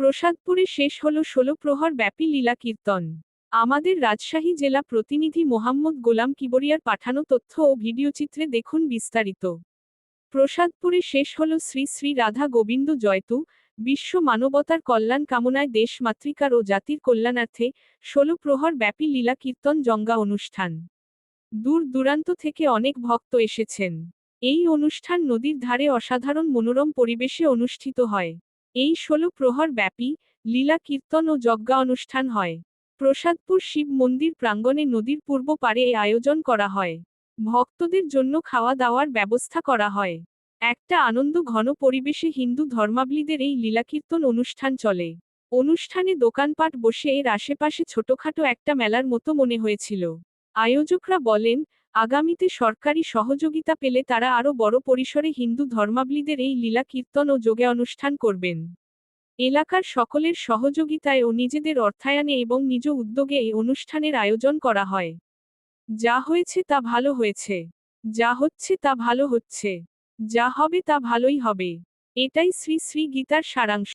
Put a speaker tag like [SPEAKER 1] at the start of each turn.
[SPEAKER 1] প্রসাদপুরে শেষ হল ষোলো প্রহর ব্যাপী লীলা কীর্তন। আমাদের রাজশাহী জেলা প্রতিনিধি মোহাম্মদ গোলাম কিবরিয়ার পাঠানো তথ্য ও ভিডিওচিত্রে দেখুন বিস্তারিত। প্রসাদপুরে শেষ হল শ্রী শ্রী রাধা গোবিন্দ জয়তু, বিশ্ব মানবতার কল্যাণ কামনায় দেশ মাতৃকার ও জাতির কল্যাণার্থে ষোলো প্রহর ব্যাপী লীলা কীর্তন জঙ্গা অনুষ্ঠান। দূর দূরান্ত থেকে অনেক ভক্ত এসেছেন। এই অনুষ্ঠান নদীর ধারে অসাধারণ মনোরম পরিবেশে অনুষ্ঠিত হয়। এই ষোলো প্রহর ব্যাপী লীলা, কীর্তন ও যজ্ঞা অনুষ্ঠান হয়। প্রসাদপুর শিব মন্দির প্রাঙ্গণে নদীর পূর্ব পারে এই আয়োজন করা হয়। ভক্তদের জন্য খাওয়া দাওয়ার ব্যবস্থা করা হয়। একটা আনন্দ ঘন পরিবেশে হিন্দু ধর্মাবলীদের এই লীলাকীর্তন অনুষ্ঠান চলে। অনুষ্ঠানে দোকানপাট বসে এর আশেপাশে ছোটখাটো একটা মেলার মতো মনে হয়েছিল। আয়োজকরা বলেন আগামীতে সরকারি সহযোগিতা পেলে তারা আরও বড় পরিসরে হিন্দু ধর্মাবলীদের এই লীলা কীর্তন ও যোগে অনুষ্ঠান করবেন। এলাকার সকলের সহযোগিতায় ও নিজেদের অর্থায়নে এবং নিজ উদ্যোগে এই অনুষ্ঠানের আয়োজন করা হয়। যা হয়েছে তা ভালো হয়েছে। যা হচ্ছে তা ভালো হচ্ছে। যা হবে তা ভালোই হবে। এটাই শ্রী শ্রী গীতার সারাংশ।